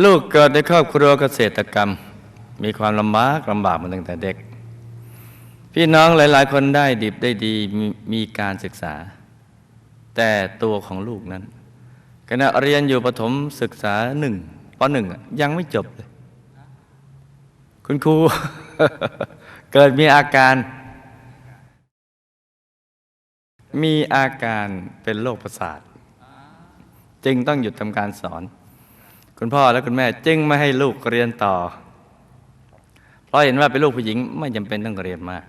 ลูกเกิดในครอบครัวเกษตรกรรม มีความลำบากลำบากมาตั้งแต่เด็ก พี่น้องหลาย ๆ คนได้ดิบได้ดีมีมีการศึกษา แต่ตัวของลูกนั้นขณะเรียนอยู่ประถมศึกษาหนึ่งปหนึ่งยังไม่จบเลย คุณครูเกิดมีอาการ มีอาการเป็นโรคประสาท จึงต้องหยุดทำการสอน คุณพ่อและคุณแม่จึงไม่ให้ลูกเรียนต่อ เพราะเห็นว่าเป็นลูกผู้หญิงไม่จำเป็นต้องเรียนมาก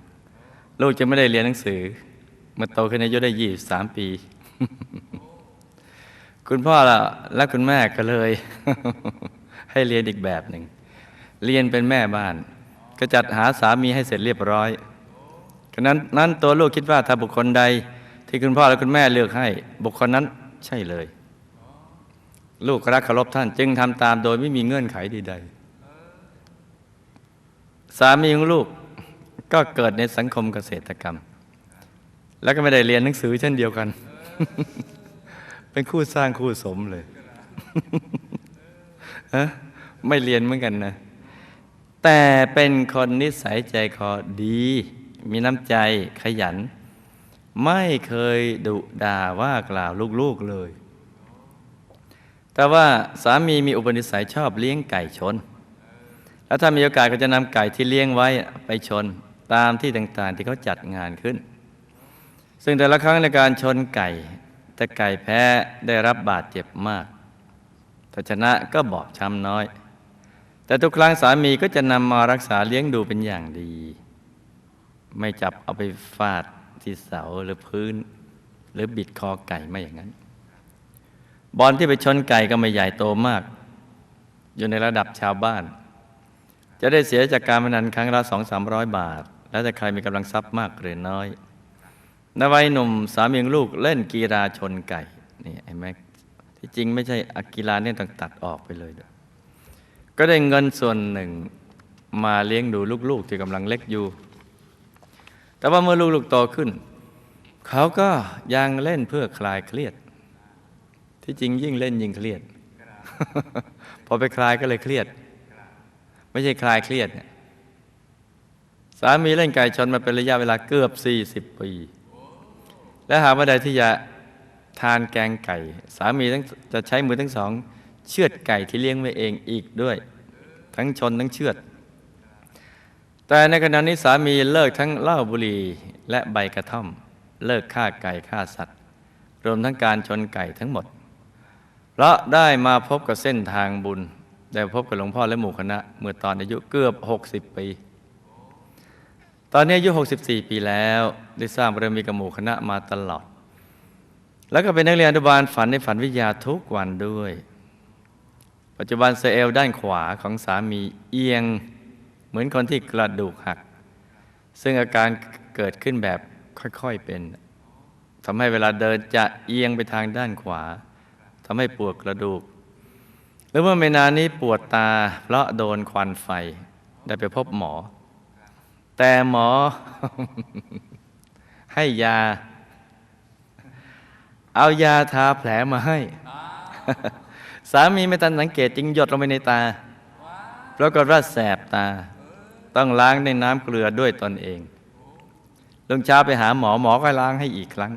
ลูกจะไม่ได้เรียนหนังสือเมื่อโตขึ้นอายุได้ยี่สามปี คุณพ่อละและคุณแม่ก็เลย ให้เรียนอีกแบบหนึ่ง เรียนเป็นแม่บ้าน ก็จัดหาสามีให้เสร็จเรียบร้อยฉะนั้นนั้นตัวลูกคิดว่าถ้าบุคคลใด ที่คุณพ่อและคุณแม่เลือกให้ บุคคลนั้นใช่เลย ลูกรักเคารพท่าน จึงทำตามโดยไม่มีเงื่อนไขใดๆสามีของลูกก็เกิดในสังคมเกษตรกรรม แล้วก็ไม่ได้เรียนหนังสือเช่นเดียวกัน เป็นคู่สร้างคู่สมเลยฮะไม่เรียนเหมือนกันนะ แต่เป็นคนนิสัยใจคอดี มีน้ำใจขยัน ไม่เคยดุด่าว่ากล่าวลูกๆเลย แต่ว่าสามีมีอุปนิสัยชอบเลี้ยงไก่ชน แล้วถ้ามีโอกาสก็จะนำไก่ที่เลี้ยงไว้ไปชนตามที่ต่างๆที่เขาจัดงานขึ้น ซึ่งแต่ละครั้งในการชนไก่ แต่ไก่แพ้ได้รับบาดเจ็บมากถ้าชนะก็บอบช้ำน้อย แต่ทุกครั้งสามีก็จะนำมารักษาเลี้ยงดูเป็นอย่างดี ไม่จับเอาไปฟาดที่เสาหรือพื้น หรือบิดคอไก่ไม่อย่างนั้น บอลที่ไปชนไก่ก็ไม่ใหญ่โตมาก อยู่ในระดับชาวบ้าน จะได้เสียจากการพนันครั้งละสองสามร้อยบาท แล้วแต่ใครมีกำลังทรัพย์มากหรือน้อยนวัยหนุ่มสามีลูกเล่นกีฬาชนไก่นี่ไอ้แม็กที่จริงไม่ใช่อกีฬาเนี่ยต้องตัดออกไปเลยด้วยก็ได้เงินส่วนหนึ่งมาเลี้ยงดูลูกๆที่กำลังเล็กอยู่ แต่ว่าเมื่อลูกๆโตขึ้น เขาก็ยังเล่นเพื่อคลายเครียด ที่จริงยิ่งเล่นยิ่งเครียด พอไปคลายก็เลยเครียด ไม่ใช่คลายเครียดเนี่ยสามีเล่นไก่ชนมาเป็นระยะเวลาเกือบ 40 ปี และหากว่าใดที่จะทานแกงไก่ สามีทั้งจะใช้มือทั้งสอง เชือดไก่ที่เลี้ยงไว้เองอีกด้วย ทั้งชนทั้งเชือด แต่ในขณะนี้สามีเลิกทั้งเหล้าบุหรี่และใบกระท่อม เลิกฆ่าไก่ฆ่าสัตว์ รวมทั้งการชนไก่ทั้งหมด เพราะได้มาพบกับเส้นทางบุญ ได้พบกับหลวงพ่อและหมู่คณะ เมื่อตอนอายุเกือบ 60 ปี ตอนนี้อายุ 64 ปีแล้ว ได้สร้างบารมีกับหมู่คณะมาตลอด แล้วก็เป็นนักเรียนอนุบาลฝันในฝันวิทยาทุกวันด้วย ปัจจุบันเซลด้านขวาของสามีเอียง เหมือนคนที่กระดูกหัก ซึ่งอาการเกิดขึ้นแบบค่อยๆเป็นทำให้เวลาเดินจะเอียงไปทางด้านขวา ทำให้ปวดกระดูกหรือเมื่อไม่นานนี้ปวดตา เพราะโดนควันไฟ ได้ไปพบหมอ แต่หมอ ให้ยา เอายาทาแผลมาให้ สามีไม่ทันสังเกตจึงหยดลงไปในตาปรากฏว่าแสบตา ต้องล้างในน้ำเกลือด้วยตนเองลุงเช้าไปหาหมอหมอก็ล้างให้อีกครั้ง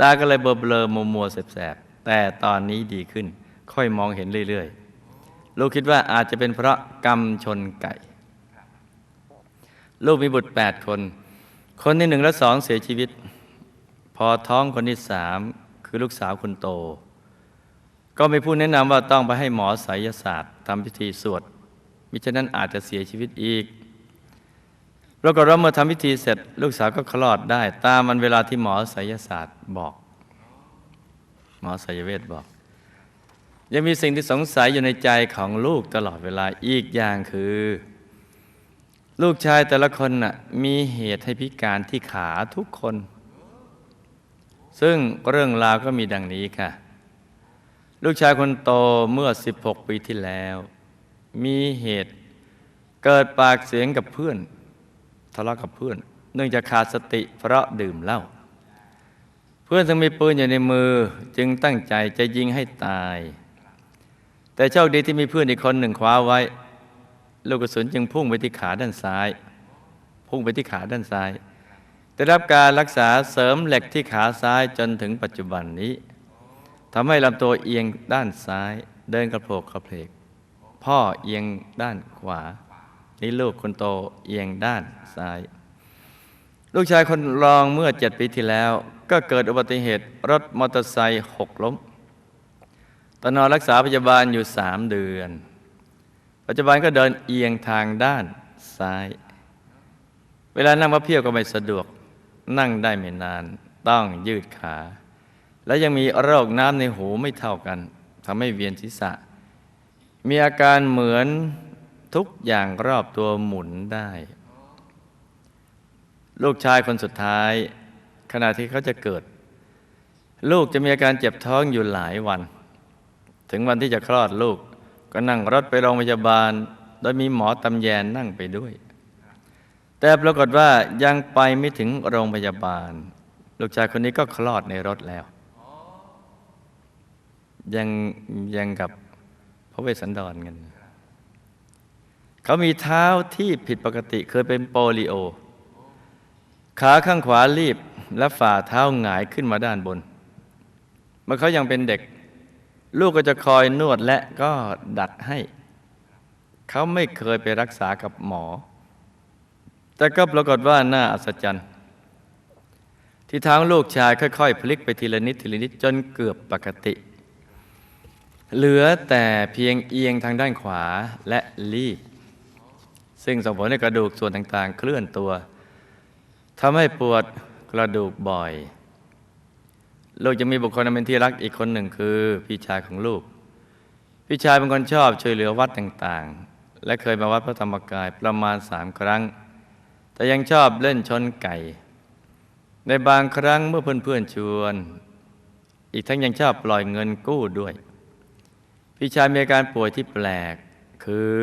ตาก็เลยเบลอเบลอมัวมัวแสบๆแต่ตอนนี้ดีขึ้น ค่อยมองเห็นเรื่อยๆ ลูกคิดว่าอาจจะเป็นเพราะกรรมชนไก่ ลูกมีบุตรแปดคน คนที่หนึ่งและสองเสียชีวิต พอท้องคนที่สามคือลูกสาวคนโต ก็มีผู้แนะนำว่าต้องไปให้หมอไสยศาสตร์ทำพิธีสวดมิฉะนั้นอาจจะเสียชีวิตอีก ปรากฏว่าเมื่อทำพิธีเสร็จ ลูกสาวก็คลอดได้ ตามมันเวลาที่หมอไสยศาสตร์บอก หมอไสยเวทบอก ยังมีสิ่งที่สงสัยอยู่ในใจของลูกตลอดเวลาอีกอย่างคือ ลูกชายแต่ละคนน่ะมีเหตุให้พิการที่ขาทุกคน ซึ่งเรื่องราวก็มีดังนี้ค่ะ ลูกชายคนโตเมื่อ 16 ปีที่แล้ว มีเหตุเกิดปากเสียงกับเพื่อน ทะเลาะกับเพื่อน เนื่องจากขาดสติเพราะดื่มเหล้าเพื่อนซึ่งมีปืนอยู่ในมือจึงตั้งใจจะยิงให้ตาย แต่โชคดีที่มีเพื่อนอีกคนหนึ่งคว้าไว้ ลูกกระสุนจึงพุ่งไปที่ขาด้านซ้าย พุ่งไปที่ขาด้านซ้ายได้รับการรักษาเสริมเหล็กที่ขาซ้ายจนถึงปัจจุบันนี้ทำให้ลำตัวเอียงด้านซ้าย เดินกระโผกกระเพกพ่อเอียงด้านขวา นี่ลูกคนโตเอียงด้านซ้าย ลูกชายคนรองเมื่อเจ็ดปีที่แล้ว ก็เกิดอุบัติเหตุรถมอเตอร์ไซค์หกล้มตอนนอนรักษาพยาบาลอยู่สามเดือน ปัจจุบันก็เดินเอียงทางด้านซ้าย เวลานั่งมาเพียวก็ไม่สะดวก นั่งได้ไม่นาน ต้องยืดขา และยังมีโรคน้ำในหูไม่เท่ากันทำให้เวียนศีรษะ มีอาการเหมือน ทุกอย่างรอบตัวหมุนได้ ลูกชายคนสุดท้าย ขณะที่เขาจะเกิด ลูกจะมีอาการเจ็บท้องอยู่หลายวัน ถึงวันที่จะคลอดลูก ก็นั่งรถไปโรงพยาบาล โดยมีหมอตำแยนั่งไปด้วย แต่ปรากฏว่ายังไปไม่ถึงโรงพยาบาล ลูกชายคนนี้ก็คลอดในรถแล้ว ยังยังกับพระเวสสันดรกัน เขามีเท้าที่ผิดปกติเคยเป็นโปลิโอ ขาข้างขวารีบและฝ่าเท้าหงายขึ้นมาด้านบน เมื่อเขายังเป็นเด็ก ลูกก็จะคอยนวดและก็ดัดให้ เขาไม่เคยไปรักษากับหมอ แต่ก็ปรากฏว่าน่าอัศจรรย์ ที่ท้าลูกชายค่อยๆ พลิกไปทีละนิดทีละนิดจนเกือบปกติ เหลือแต่เพียงเอียงทางด้านขวาและรีบ ซึ่งส่งผลให้กระดูกส่วนต่างๆ เคลื่อนตัวทำให้ปวดกระดูกบ่อยลูกจะมีบุคคลอันเป็นที่รักอีกคนหนึ่งคือพี่ชายของลูก พี่ชายเป็นคนชอบช่วยเหลือวัดต่างๆ และเคยมาวัดพระธรรมกายประมาณสามครั้ง แต่ยังชอบเล่นชนไก่ ในบางครั้งเมื่อเพื่อนๆชวน อีกทั้งยังชอบปล่อยเงินกู้ด้วย พี่ชายมีอาการป่วยที่แปลกคือ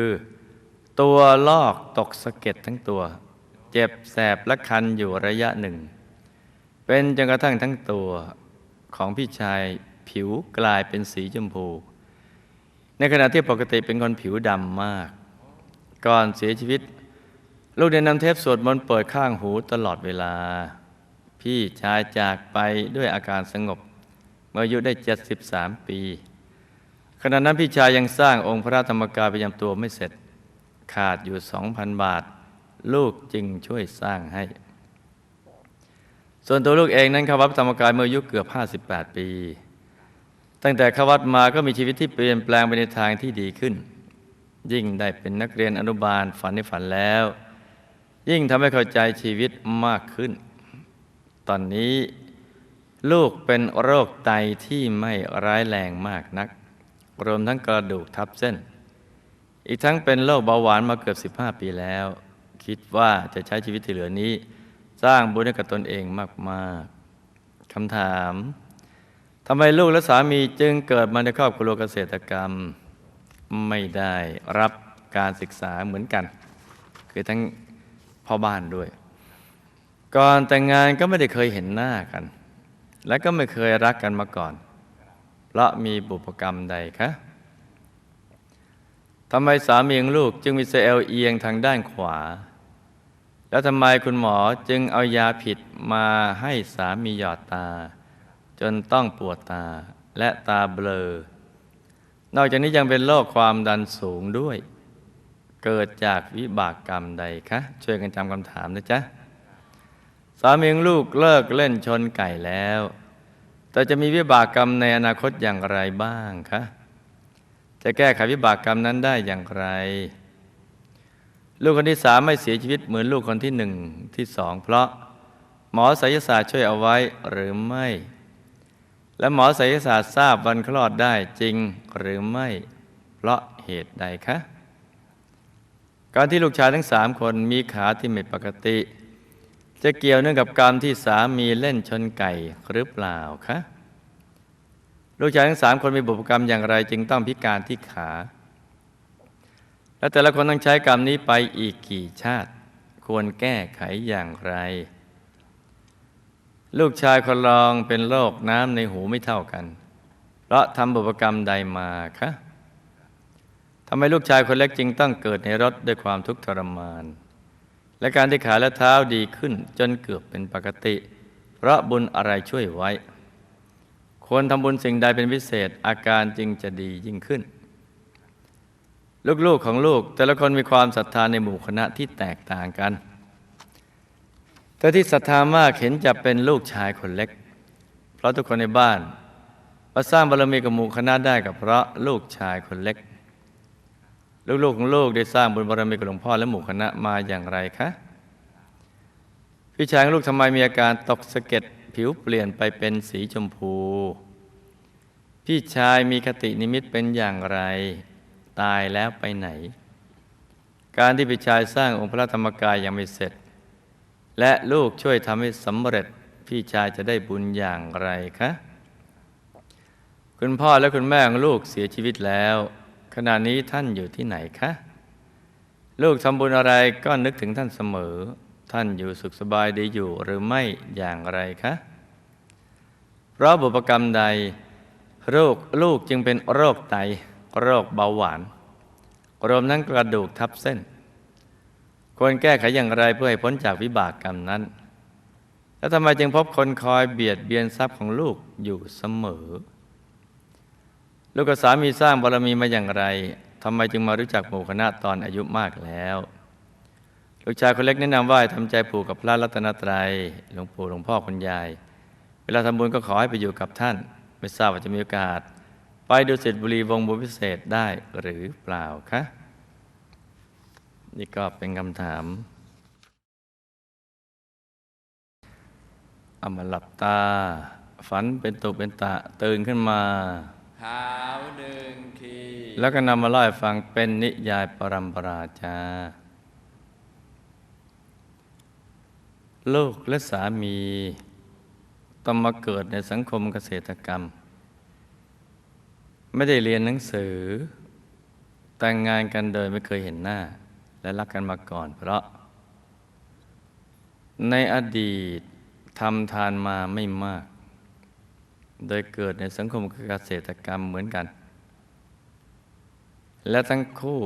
ตัวลอกตกสะเก็ดทั้งตัว เจ็บแสบและคันอยู่ระยะหนึ่ง เป็นจนกระทั่งทั้งตัวของพี่ชายผิวกลายเป็นสีชมพู ในขณะที่ปกติเป็นคนผิวดำมาก ก่อนเสียชีวิต ลูกได้นำเทปสวดมนต์เปิดข้างหูตลอดเวลา พี่ชายจากไปด้วยอาการสงบ เมื่ออายุได้ 73 ปี ขณะนั้นพี่ชายยังสร้างองค์พระธรรมกายประจำตัวไม่เสร็จ ขาดอยู่2,000บาท ลูกจึงช่วยสร้างให้ ส่วนตัวลูกเองนั้นเข้าวัดธรรมกายเมื่ออายุเกือบ 58 ปี ตั้งแต่เข้าวัดมาก็มีชีวิตที่เปลี่ยนแปลงไปในทางที่ดีขึ้น ยิ่งได้เป็นนักเรียนอนุบาลฝันในฝันแล้ว ยิ่งทำให้เข้าใจชีวิตมากขึ้น ตอนนี้ลูกเป็นโรคไตที่ไม่ร้ายแรงมากนัก รวมทั้งกระดูกทับเส้น อีกทั้งเป็นโรคเบาหวานมาเกือบ 15 ปีแล้วคคิดว่าจะใช้ชีวิตที่เหลือนี้ สร้างบุญให้กับตนเองมากๆคำถามทำไมลูกและสามีจึงเกิดมาในครอบครัวเกษตรกรรม ไม่ได้รับการศึกษาเหมือนกัน คือทั้งพ่อบ้านด้วย ก่อนแต่งงานก็ไม่ได้เคยเห็นหน้ากัน และก็ไม่เคยรักกันมาก่อน เพราะมีบุพกรรมใดคะ ทำไมสามีของลูกจึงมีเซลล์เอียงทางด้านขวา แล้วทำไมคุณหมอจึงเอายาผิดมาให้สามีหยอดตา จนต้องปวดตาและตาเบลอ นอกจากนี้ยังเป็นโรคความดันสูงด้วย เกิดจากวิบากกรรมใดคะช่วยกันจำคำถามนะจ๊ะสามีของลูกเลิกเล่นชนไก่แล้ว แต่จะมีวิบากกรรมในอนาคตอย่างไรบ้างคะ จะแก้ไขวิบากกรรมนั้นได้อย่างไร ลูกคนที่สามไม่เสียชีวิตเหมือนลูกคนที่หนึ่งที่สองเพราะหมอไสยศาสตร์ช่วยเอาไว้หรือไม่ และหมอไสยศาสตร์ทราบวันคลอดได้จริงหรือไม่ เพราะเหตุใดคะการที่ลูกชายทั้งสามคนมีขาที่ไม่ปกติ จะเกี่ยวเนื่องกับกรรมที่สามีเล่นชนไก่หรือเปล่าคะ ลูกชายทั้งสามคนมีบุพกรรมอย่างไร จึงต้องพิการที่ขา และแต่ละคนต้องใช้กรรมนี้ไปอีกกี่ชาติ ควรแก้ไขอย่างไร ลูกชายคนรองเป็นโรคน้ำในหูไม่เท่ากัน เพราะทำบุพกรรมใดมาคะทำไมลูกชายคนเล็กจึงต้องเกิดในรถด้วยความทุกข์ทรมาน และการที่ขาและเท้าดีขึ้นจนเกือบเป็นปกติ เพราะบุญอะไรช่วยไว้ ควรทำบุญสิ่งใดเป็นพิเศษอาการจึงจะดียิ่งขึ้น ลูกๆของลูกแต่ละคนมีความศรัทธาในหมู่คณะที่แตกต่างกัน แต่ที่ศรัทธามากเห็นจะเป็นลูกชายคนเล็ก เพราะทุกคนในบ้านมาสร้างบารมีกับหมู่คณะได้กับเพราะลูกชายคนเล็ก ลูกๆของลูกได้สร้างบุญบารมีกับหลวงพ่อและหมู่คณะมาอย่างไรคะพี่ชายของลูกทำไมมีอาการตกสะเก็ด ผิวเปลี่ยนไปเป็นสีชมพู พี่ชายมีคตินิมิตเป็นอย่างไร ตายแล้วไปไหน การที่พี่ชายสร้างองค์พระธรรมกายยังไม่เสร็จ และลูกช่วยทำให้สำเร็จพี่ชายจะได้บุญอย่างไรคะคุณพ่อและคุณแม่ของลูกเสียชีวิตแล้ว ขณะนี้ท่านอยู่ที่ไหนคะ ลูกทำบุญอะไรก็นึกถึงท่านเสมอ ท่านอยู่สุขสบายดีอยู่หรือไม่อย่างไรคะเพราะบุพกรรมใดโรคลูกจึงเป็นโรคไต โรคเบาหวาน รวมทั้งกระดูกทับเส้น ควรแก้ไขอย่างไรเพื่อให้พ้นจากวิบากกรรมนั้น แล้วทำไมจึงพบคนคอยเบียดเบียนทรัพย์ของลูกอยู่เสมอ ลูกกับสามีสร้างบารมีมาอย่างไรทำไมจึงมารู้จักหมู่คณะตอนอายุมากแล้ว ลูกชายคนเล็กแนะนำว่าให้ทำใจผูกกับพระรัตนตรัยหลวงปู่หลวงพ่อคุณยาย เวลาทำบุญก็ขอให้ไปอยู่กับท่าน ไม่ทราบว่าจะมีโอกาส ไปดูสิทธิบุรีวงบุญพิเศษได้หรือเปล่าคะนี่ก็เป็นคำถามเอามาหลับตา ฝันเป็นตุเป็นตะตื่นขึ้นมาหาวหนึ่งทีแล้วก็นำมาเล่าให้ฟังเป็นนิยายปรัมปราจา ลูกและสามีต้องมาเกิดในสังคมเกษตรกรรม ไม่ได้เรียนหนังสือ แต่งงานกันโดยไม่เคยเห็นหน้า และรักกันมาก่อน เพราะ ในอดีตทำทานมาไม่มาก โดยเกิดในสังคมเกษตรกรรมเหมือนกัน และทั้งคู่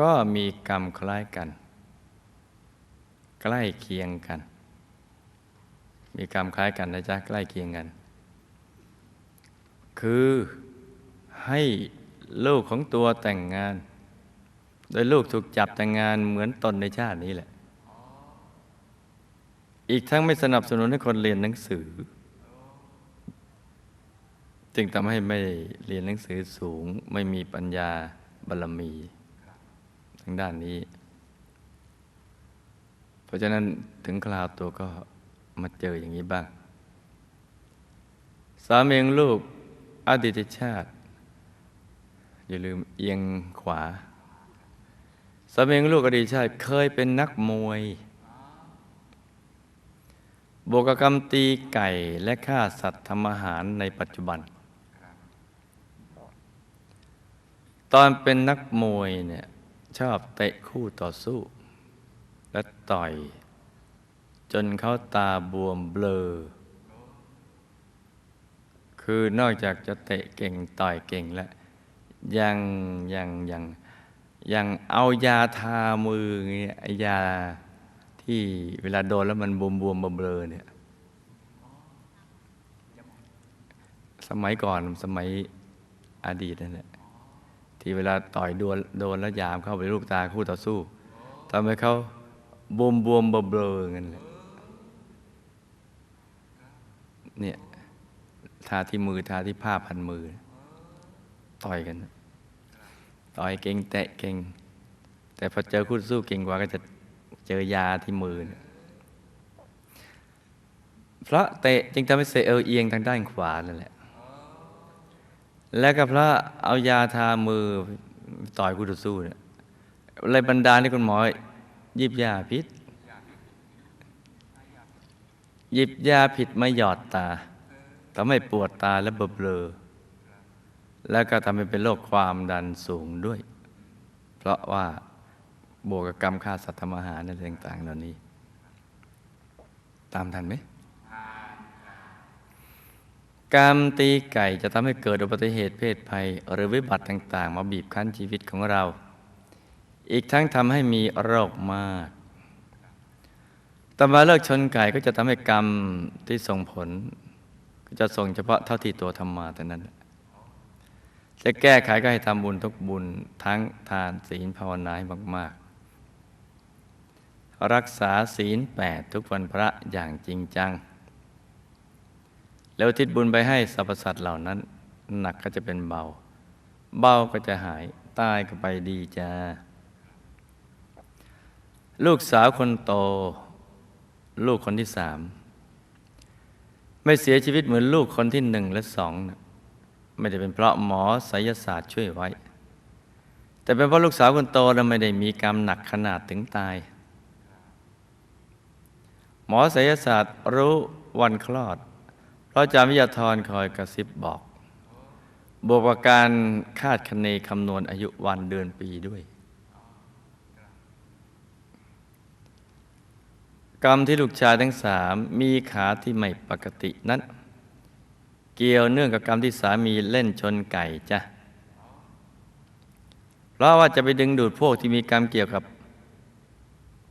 ก็มีกรรมคล้ายกัน ใกล้เคียงกัน มีกรรมคล้ายกันนะจ๊ะใกล้เคียงกัน คือให้ลูกของตัวแต่งงาน โดยลูกถูกจับแต่งงานเหมือนตนในชาตินี้แหละ อีกทั้งไม่สนับสนุนให้คนเรียนหนังสือ จึงทำให้ไม่เรียนหนังสือสูง ไม่มีปัญญาบารมีทางด้านนี้ เพราะฉะนั้นถึงคราวตัวก็ มาเจออย่างนี้บ้าง สามีของลูกอดีตชาติ อย่าลืมเอียงขวา สามีของลูกอดีตชาติเคยเป็นนักมวยบวกกับกรรมตีไก่และฆ่าสัตว์ทำอาหารในปัจจุบัน ตอนเป็นนักมวยเนี่ยชอบเตะคู่ต่อสู้ และต่อย จนเขาตาบวมเบลอ คือนอกจากจะเตะเก่งต่อยเก่งแล้ว ยังยังยังยังเอายาทามือเงี้ยยาที่เวลาโดนแล้วมันบวมบวมเบลอเนี่ย สมัยก่อนสมัยอดีตนั่นแหละที่เวลาต่อยโดนโดนแล้วยามเข้าไปลูกตาคู่ต่อสู้ทำให้เขาบวมบวมเบลอๆกันแหละ เนี่ยทาที่มือทาที่ผ้าพันมือ ต่อยกัน ต่อยเก่งแตะเก่ง แต่พอเจอคู่สู้เก่งกว่าก็จะเจอยาที่มือเนี่ยเพราะเตะจึงทำให้เซลเอียงทางด้านขวานั่นแหละ แล้วก็พระเอายาทามือต่อยคู่ต่อสู้เนี่ยเลยบรรดาที่คุณหมอหยิบยาพิษ หยิบยาผิดมาหยอดตาทำให้ปวดตาและเบลอ แล้วก็ทำให้เป็นโรคความดันสูงด้วย เพราะว่าบวกกับกรรมฆ่าสัตว์ทำอาหารอะไรต่างๆเหล่านี้ ตามทันไหมกรรมตีไก่จะทำให้เกิดอุบัติเหตุเพศภัย หรือวิบัติต่าง ๆ มาบีบคั้นชีวิตของเรา อีกทั้งทำให้มีโรคมาก ต่อมาเลิกชนไก่ก็จะทำให้กรรมที่ส่งผล ก็จะส่งเฉพาะเท่าที่ตัวทำมาแต่นั้น จะแก้ไขก็ให้ทำบุญทุกบุญทั้งทานศีลภาวนาให้มาก ๆ รักษาศีลแปดทุกวันพระอย่างจริงจัง แล้วทิศบุญไปให้สรรพสัตว์เหล่านั้น หนักก็จะเป็นเบา เบาก็จะหายตายก็ไปดีจ้าลูกสาวคนโต ลูกคนที่สามไม่เสียชีวิตเหมือนลูกคนที่หนึ่งและสองนะไม่ได้เป็นเพราะหมอไสยศาสตร์ช่วยไว้ แต่เป็นเพราะลูกสาวคนโตเราไม่ได้มีกรรมหนักขนาดถึงตาย หมอไสยศาสตร์รู้วันคลอด เพราะอาจารย์วิทยาธรคอยกระซิบบอก บวกกับการคาดคะเนคำนวณอายุวันเดือนปีด้วย กรรมที่ลูกชายทั้งสามมีขาที่ไม่ปกตินั้น เกี่ยวเนื่องกับกรรมที่สามีเล่นชนไก่จ้ะเพราะว่าจะไปดึงดูดพวกที่มีกรรมเกี่ยวกับ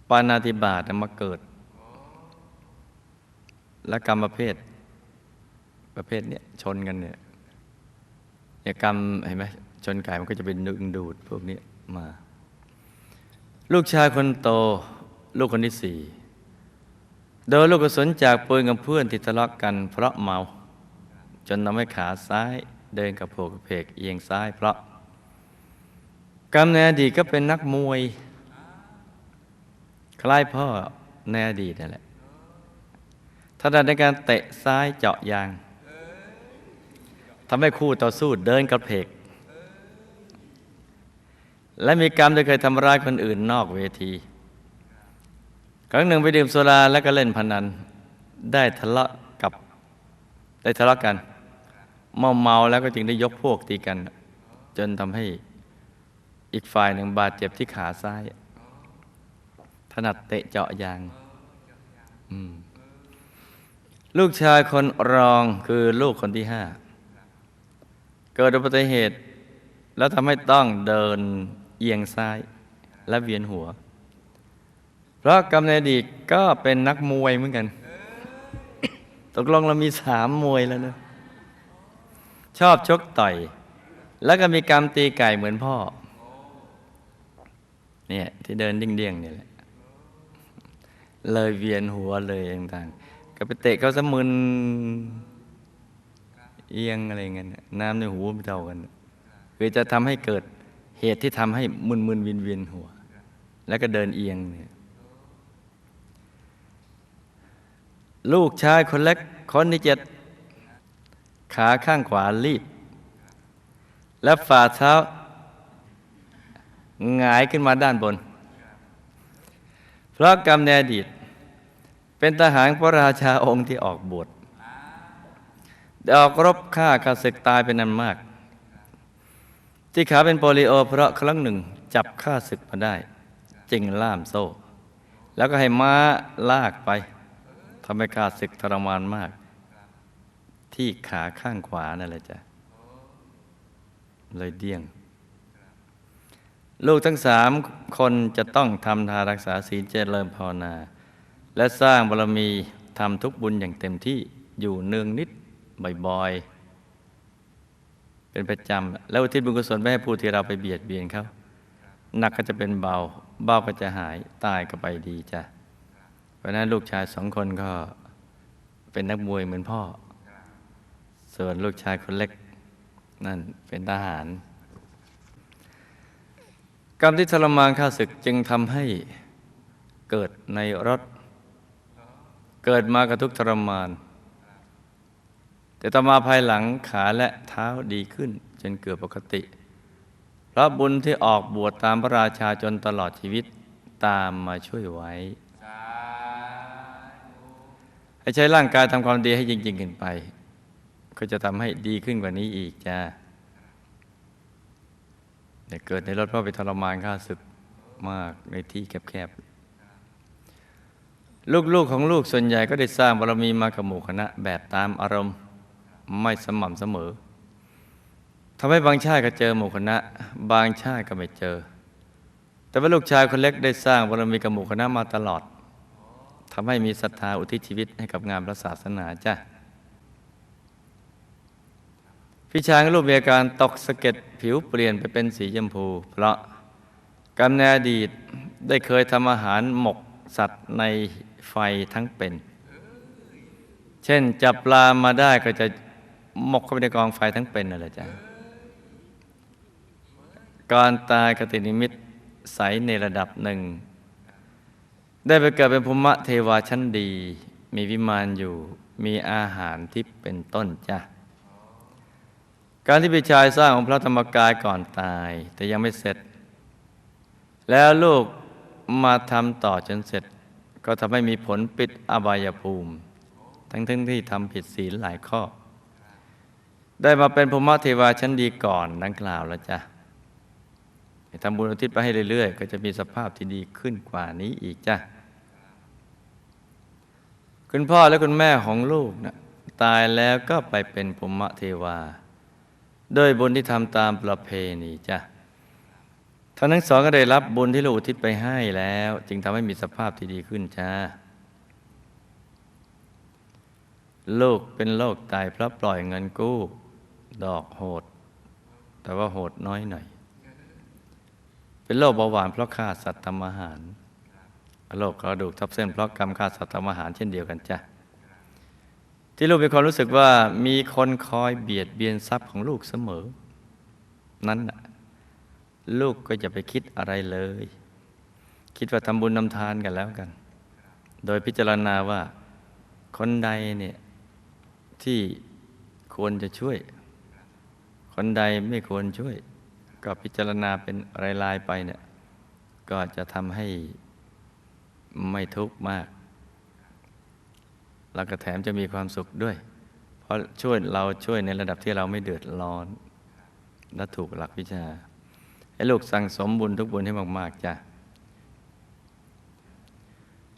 ปานาติบาตมาเกิด และกรรมประเภท ประเภทเนี้ยชนกันเนี่ยเนี่ยกรรมเห็นไหมชนไก่มันก็จะเป็นดึงดูดพวกนี้มา ลูกชายคนโต ลูกคนที่สี่ โดนลูกกระสุนจากปืนกับเพื่อนที่ทะเลาะกันเพราะเมา จนทำให้ขาซ้ายเดินกับโผกกระเพกเอียงซ้ายเพราะกรรมในอดีตก็เป็นนักมวย คล้ายพ่อในอดีตนั่นแหละถนัดในการเตะซ้ายเจาะยางทำให้คู่ต่อสู้เดินกระเพก และมีกรรมที่เคยทำร้ายคนอื่นนอกเวที ครั้งหนึ่งไปดื่มโซดาแล้วก็เล่นพนัน ได้ทะเลาะกับ ได้ทะเลาะกันเมาเมาแล้วก็จึงได้ยกพวกตีกัน จนทำให้อีกฝ่ายหนึ่งบาดเจ็บที่ขาซ้าย ถนัดเตะเจาะยางลูกชายคนรองคือลูกคนที่ห้า เกิดอุบัติเหตุ แล้วทำให้ต้องเดินเอียงซ้ายและเวียนหัว เพราะกำเนิดดีก็เป็นนักมวยเหมือนกัน ตกลงเรามีสามมวยแล้วนะ ชอบชกต่อย แล้วก็มีกรรมตีไก่เหมือนพ่อ เนี่ยที่เดินเดี่ยงๆเนี่ยแหละ เลยเวียนหัวเลยต่างๆ ก็ไปเตะเขาสมึนเอียงอะไรเงี้ยน้ำในหูไม่เท่ากัน คือจะทำให้เกิดเหตุที่ทำให้มึนมึนๆวินเวียนหัว แล้วก็เดินเอียงเนี่ย ลูกชายคนเล็กคนที่เจ็ดขาข้างขวารีบ และฝ่าเท้าหงายขึ้นมาด้านบน เพราะกรรมในอดีต เป็นทหารพระราชาองค์ที่ออกบวชได้ออกรบฆ่าข้าศึกตายเป็นนันมาก ที่ขาเป็นโปลิโอ เพราะครั้งหนึ่งจับข้าศึกมาได้ จึงล่ามโซ่ แล้วก็ให้ม้าลากไป ทำให้ข้าศึกทรมานมาก ที่ขาข้างขวานั่นแหละจ้ะเลยเดี้ยง ลูกทั้งสามคนจะต้องทำทารักษาศีลเจริญภาวนา และสร้างบารมีทำทุกบุญอย่างเต็มที่อยู่เนืองนิดบ่อยๆ เป็นประจำ แล้วอุทิศบุญกุศลไปให้ผู้ที่เราไปเบียดเบียนเขาหนักก็จะเป็นเบา เบาก็จะหายตายก็ไปดีจ้ะ ราะนั้นลูกชายสองคนก็เป็นนักมวยเหมือนพ่อ ส่วนลูกชายคนเล็กนั่นเป็นทหาร กรรมที่ทรมานข้าศึกจึงทำให้เกิดในรถ เกิดมากระทุกทรมาน แต่ต่อมาภายหลังขาและเท้าดีขึ้น จนเกือบปกติ เพราะบุญที่ออกบวชตามพระราชาจนตลอดชีวิตตามมาช่วยไว้ ให้ใช้ร่างกายทำความดีให้จริง ๆ ขึ้นไป ก็จะทำให้ดีขึ้นกว่านี้อีกจ้าเกิดในรถพราะไปทรมานข้าศึกมากในที่แคบๆ ลูกๆของลูกส่วนใหญ่ก็ได้สร้างบารมีมากับหมู่คณะ แบบตามอารมณ์ไม่สม่ำเสมอทำให้บางชาติก็เจอหมู่คณะ บางชาติก็ไม่เจอ แต่ว่าลูกชายคนเล็กได้สร้างบารมีกับหมู่คณะมาตลอด ทำให้มีศรัทธาอุทิศชีวิตให้กับงานพระศาสนาจ้ะพี่ชายของลูกมีอาการตกสะเก็ดผิวเปลี่ยนไปเป็นสีชมพู เพราะกรรมในอดีตได้เคยทำอาหารหมกสัตว์ในไฟทั้งเป็น เช่นจับปลามาได้ก็จะหมกเข้าไปในกองไฟทั้งเป็นนั่นแหละจ้ะก่อนตายกตินิมิตใสในระดับหนึ่ง ได้ไปเกิดเป็นภูมิเทวาชั้นดี มีวิมานอยู่ มีอาหารที่เป็นต้นจ้ะ การที่พี่ชายสร้างองค์พระธรรมกายก่อนตาย แต่ยังไม่เสร็จ แล้วลูกมาทำต่อจนเสร็จ ก็ทำให้มีผลปิดอบายภูมิ ทั้งทั้งที่ทำผิดศีลหลายข้อ ได้มาเป็นภูมิเทวาชั้นดีก่อนดังกล่าวแล้วจ้ะทำบุญอุทิศไปให้เรื่อยๆ ก็จะมีสภาพที่ดีขึ้นกว่านี้อีกจ้ะ คุณพ่อและคุณแม่ของลูกนะตายแล้วก็ไปเป็นภูมิเทวา โดยบุญที่ทำตามประเพณีจ้ะท่านทั้งสองก็ได้รับบุญที่ลูกอุทิศไปให้แล้ว จึงทำให้มีสภาพที่ดีขึ้นจ้าลูกเป็นโรคตายเพราะปล่อยเงินกู้ ดอกโหด แต่ว่าโหดน้อยหน่อย เป็นโรคเบาหวานเพราะฆ่าสัตว์ทำอาหาร โรคกระดูกทับเส้นเพราะกรรมฆ่าสัตว์ทำอาหารเช่นเดียวกันจ้ะที่ลูกมีความรู้สึกว่ามีคนคอยเบียดเบียนทรัพย์ของลูกเสมอ นั้นลูกก็จะไปคิดอะไรเลย คิดว่าทำบุญนำทานกันแล้วกัน โดยพิจารณาว่าคนใดเนี่ยที่ควรจะช่วย คนใดไม่ควรช่วย ก็พิจารณาเป็นรายๆไปเนี่ยก็จะทำให้ ไม่ทุกข์มาก แล้วก็แถมจะมีความสุขด้วย เพราะช่วยเราช่วยในระดับที่เราไม่เดือดร้อน และถูกหลักวิชา ให้ลูกสั่งสมบุญทุกบุญให้มาก ๆ จ้ะ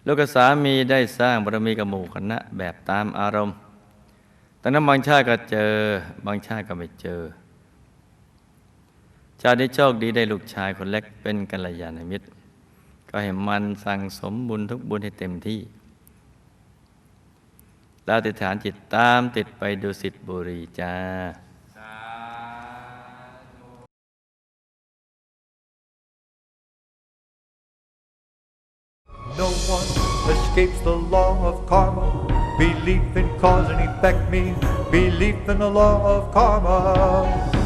ลูกกับสามีได้สร้างบารมีกับหมู่คณะแบบตามอารมณ์แต่นั้นบางชาติก็เจอ บางชาติก็ไม่เจอชาตินี้โชคดีได้ลูกชายคนเล็กเป็นกัลยาณมิตร ก็ให้มันสั่งสมบุญทุกบุญให้เต็มที่แล้วติดฐานจิตตามติดไปดูสิทธิบุรีจ้า No one escapes the law of karma. Belief in cause and effect means belief in the law of karma.